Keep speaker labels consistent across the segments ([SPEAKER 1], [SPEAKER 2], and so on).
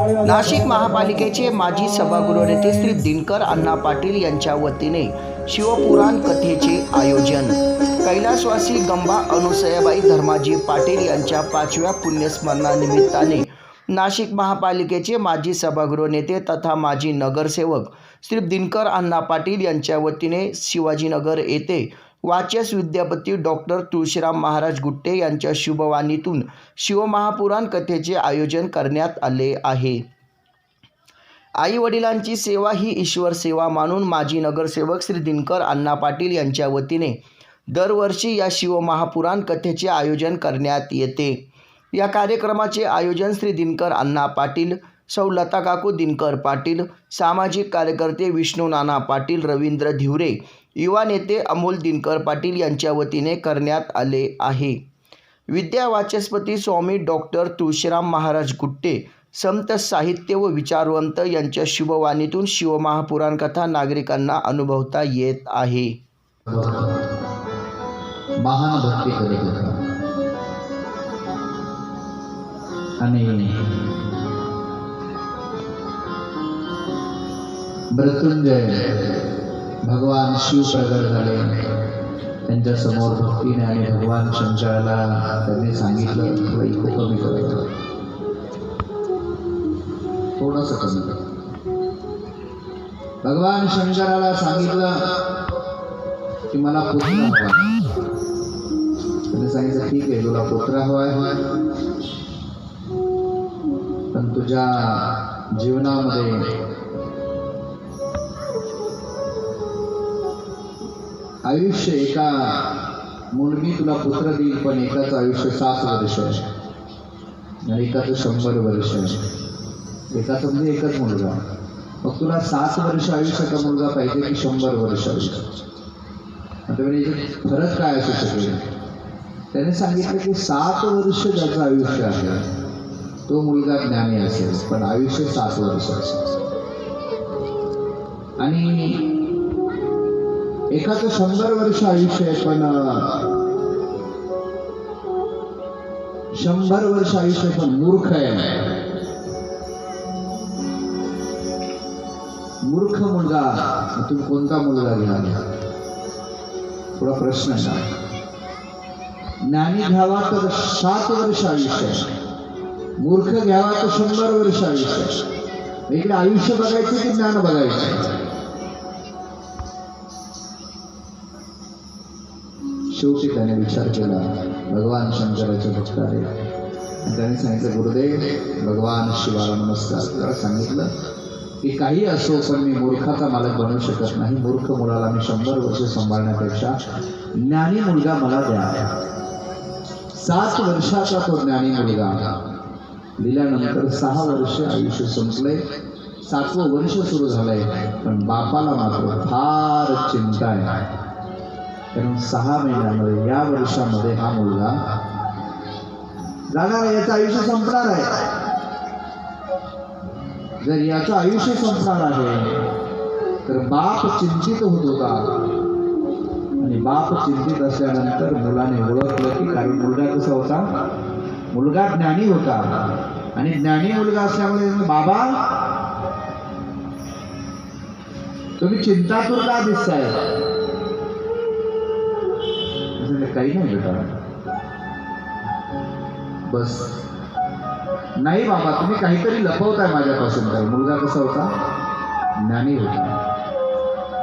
[SPEAKER 1] नाशिक महापालिकेचे माजी सभागृह नेते श्री दिनकर अण्णा पाटील यांच्या वतीने शिवपुराण कथेचे आयोजन. कैलासवासी गंबा अनुसयाबाई धर्माजी पाटील यांच्या पाचव्या पुण्यस्मरणानिमित्ताने नाशिक महापालिकेचे माजी सभागृह नेते तथा माजी नगरसेवक श्री दिनकर अण्णा पाटील यांच्या वतीने शिवाजीनगर येथे वाचस विद्यापती डॉक्टर तुळशीराम महाराज गुट्टे यांच्या शुभवाणीतून शिवमहापुराण कथेचे आयोजन करण्यात आले आहे. आई वडिलांची सेवा ही ईश्वर सेवा मानून माजी नगरसेवक श्री दिनकर अण्णा पाटील यांच्या वतीने दरवर्षी या शिवमहापुराण कथेचे आयोजन करण्यात येते. या कार्यक्रमाचे आयोजन श्री दिनकर अण्णा पाटील सौ लता काकू दिनकर पाटील सामाजिक कार्यकर्ते विष्णू नाना पाटील रवींद्र धिवरे युवा नेते अमोल दिनकर पाटील यांच्या वतीने करण्यात आले आहे. विद्या वाचस्पती स्वामी डॉक्टर तुळशीराम महाराज गुट्टे संत साहित्य व विचारवंत यांच्या शुभवाणीतून शिवमहापुराण कथा नागरिकांना अनुभवता येत आहे.
[SPEAKER 2] महान भक्ती आणि मृत्युंजय भगवान शिव प्रगट झाले. त्यांच्यासमोर भक्तीने आणि भगवान शंकराला त्यांनी सांगितलं तुला इको कमी करायचं थोडंसं कमी कर. भगवान शंकराला सांगितलं की मला पुत्र हवा त्याने सांगितलं ठीक आहे तुला पुत्र हवाय पण तुझ्या जीवनामध्ये आयुष्य एका मुलगी तुला पुत्र देईल पण एकाचं आयुष्य सात वर्ष आहे. आणि एकाचं शंभर वर्ष आहे. एकाचं म्हणजे एकच मुलगा. मग तुला सात वर्ष आयुष्याचा मुलगा पाहिजे की शंभर वर्ष आयुष्य? आता बरं फरक काय असू शकेल? त्याने सांगितलं की सात वर्ष ज्याचं आयुष्य आहे तो मुलगा ज्ञानी असेल पण आयुष्य सात वर्ष असेल. आणि एखादं शंभर वर्ष आयुष्य आहे पण शंभर वर्ष आयुष्य पण मूर्ख आहे मूर्ख मुलगा तुम्ही कोणता मुलगा घ्या थोडा प्रश्न असा ज्ञानी घ्यावा तर सात वर्ष आयुष्य आहे. मूर्ख घ्यावा तर शंभर वर्ष आयुष्य आहे. इकडे आयुष्य बघायचं की ज्ञान बघायचं शेवटी त्याने विचार केला भगवान शंकराचे भक्त आहे आणि त्याने सांगितलं गुरुदेव भगवान शिवाला नमस्कार. त्याला सांगितलं की काही असो पण मी मूर्खाचा मालक बनवू शकत नाही. मूर्ख मुलाला मी शंभर वर्ष सांभाळण्यापेक्षा ज्ञानी मुलगा मला द्या. सात वर्षाचा तो ज्ञानी मुलगा. दिल्यानंतर सहा वर्ष आयुष्य संपले. सातवं वर्ष सुरू झालंय पण बापाला मात्र फार चिंता आहे. कारण सहा महिन्यामध्ये या वर्षामध्ये हा मुलगा जाणार आहे याचं आयुष्य संपणार आहे. जर याचं आयुष्य संपणार आहे तर बाप चिंतित होत होता. आणि बाप चिंतित असल्यानंतर मुलाने ओळखलं की कारण मुलगा कसा होता? मुलगा ज्ञानी होता. आणि ज्ञानी मुलगा असल्यामुळे बाबा तुम्ही चिंतातूर का दिसताय. म्हणजे काही नाही बेटा बस. नाही बाबा तुम्ही काहीतरी लपवताय माझ्यापासून. तर मुलगा कसा होता? ज्ञानी होता.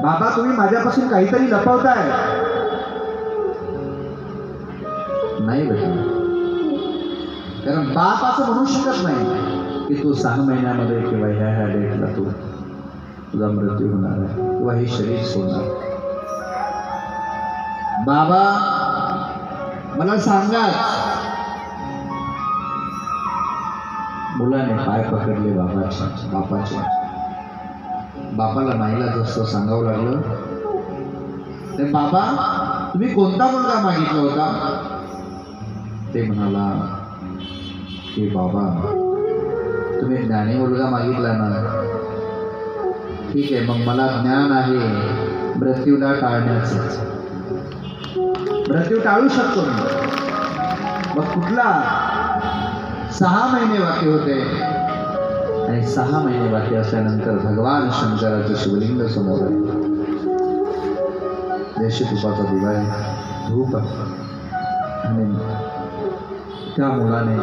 [SPEAKER 2] बाबा तुम्ही माझ्यापासून काहीतरी लपवताय. नाही बेटा कारण बाप असं म्हणू शकत नाही की तू सहा महिन्यामध्ये किंवा ह्या ह्या डेटला तू तुझा मृत्यू होणार आहे किंवा हे शरीर सोडणार बाबा मला सांगा. मुलाने पाय पकडले बाबाचे बापाचे बापाला नाहीला जसं सांगावं लागलं. ते बाबा तुम्ही कोणता मुलगा मागितला होता? ते म्हणाला की बाबा तुम्ही ज्ञानी मुलगा मागितला ना. ठीक आहे मग मला ज्ञान आहे मृत्यूला टाळण्याचं. मृत्यू टाळू शकतो मग कुठला? सहा महिने बाकी होते. आणि सहा महिने बाकी असल्यानंतर भगवान शंकराचं शिवलिंग समोर आहे. देशी तुपाचा दिवा आहे. धूप आहे. आणि त्या मुलाने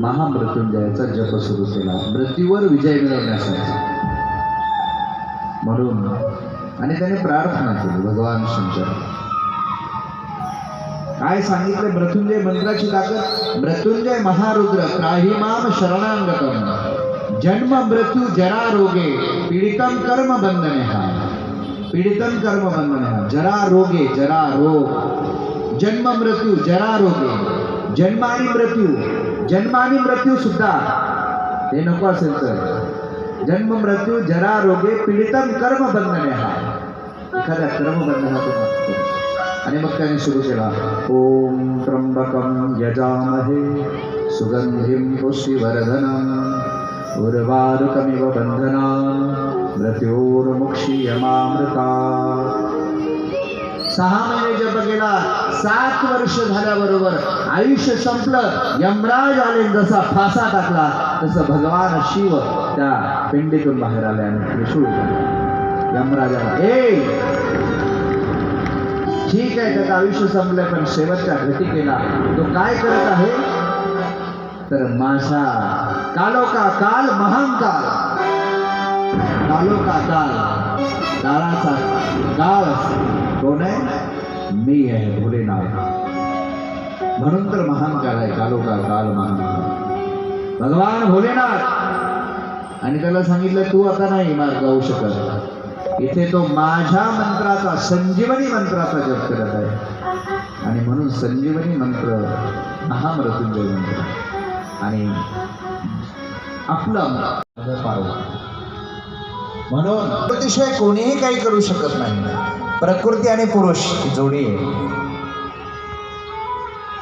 [SPEAKER 2] महामृत्युंजयाचा जप सुरू केला. मृत्यूवर विजय मिळवण्यासाठी. म्हणून आणि त्याने प्रार्थना केली भगवान शंकर. काय सांगितलं मृत्युंजय मंत्राची ताकद मृत्युंजय महारुद्र, त्राहिमाम शरणांगतम. जन्म मृत्यू जरा रोगे पीडितम कर्म बंधने हा पीडितम कर्म बंधने हा जरा रोगे जरा रोग जन्म मृत्यू जरा रोगे जन्म आणि मृत्यू जन्म मृत्यू सुद्धा. हे नको असेल तर. जन्म मृत्यू जरा रोगे पीडितम कर्म बंधने हा एखाद्या कर्मबंधनातून मुक्त करू. आणि मग त्याने सुरू केला. ओम त्र्यंबकम यजामहे सुगंधिम पुष्टिवर्धनम उर्वारुकमिव बंधना मृत्योर्मुक्षीयमामृता. सहा महिने जप केला. सात वर्ष झाल्याबरोबर आयुष्य संपलं. यमराज आले जसा फासा टाकला तसं भगवान शिव त्या पिंडीतून बाहेर आल्याने त्रिशूळ घेऊन. यमराजाला ए ठीक आहे त्याचं आयुष्य संपलं पण शेवटच्या घटिकेला तो काय करत आहे? तर माझा कालोका काल महांकाल कालोका काल काळाचा काळ कोण आहे? मी आहे भोलेनाथ म्हणून तर महान काळ आहे कालोका काल महान भगवान भोलेनाथ! आणि त्याला सांगितलं तू आता नाही मला जाऊ शकत. इथे तो माझ्या मंत्राचा संजीवनी मंत्राचा जप करत आहे. आणि म्हणून संजीवनी मंत्र महामृत्युंजय मंत्र. आणि आपलं पारवा. म्हणून प्रकृतीशिवाय कोणीही काही करू शकत नाही. प्रकृती आणि पुरुष जोडी आहे.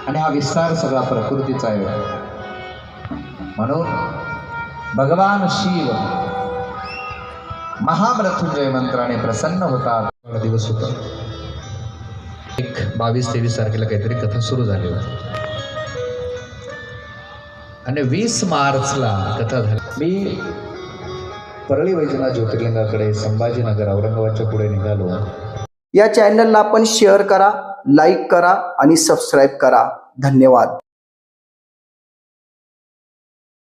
[SPEAKER 2] आणि हा विस्तार सगळा प्रकृतीचा आहे. म्हणून भगवान शिव महामृत्युंजय मंत्राने प्रसन्न होतात. दिवस होता. एक बावीस तेवीस तारखेला काहीतरी कथा सुरू झाली होती. आणि वीस मार्चला कथा झाली. मी परळी वैजनाथ ज्योतिर्लिंगाकडे संभाजीनगर औरंगाबादच्या पुढे निघालो.
[SPEAKER 1] या चॅनलला आपण शेअर करा लाईक करा आणि सबस्क्राईब करा. धन्यवाद.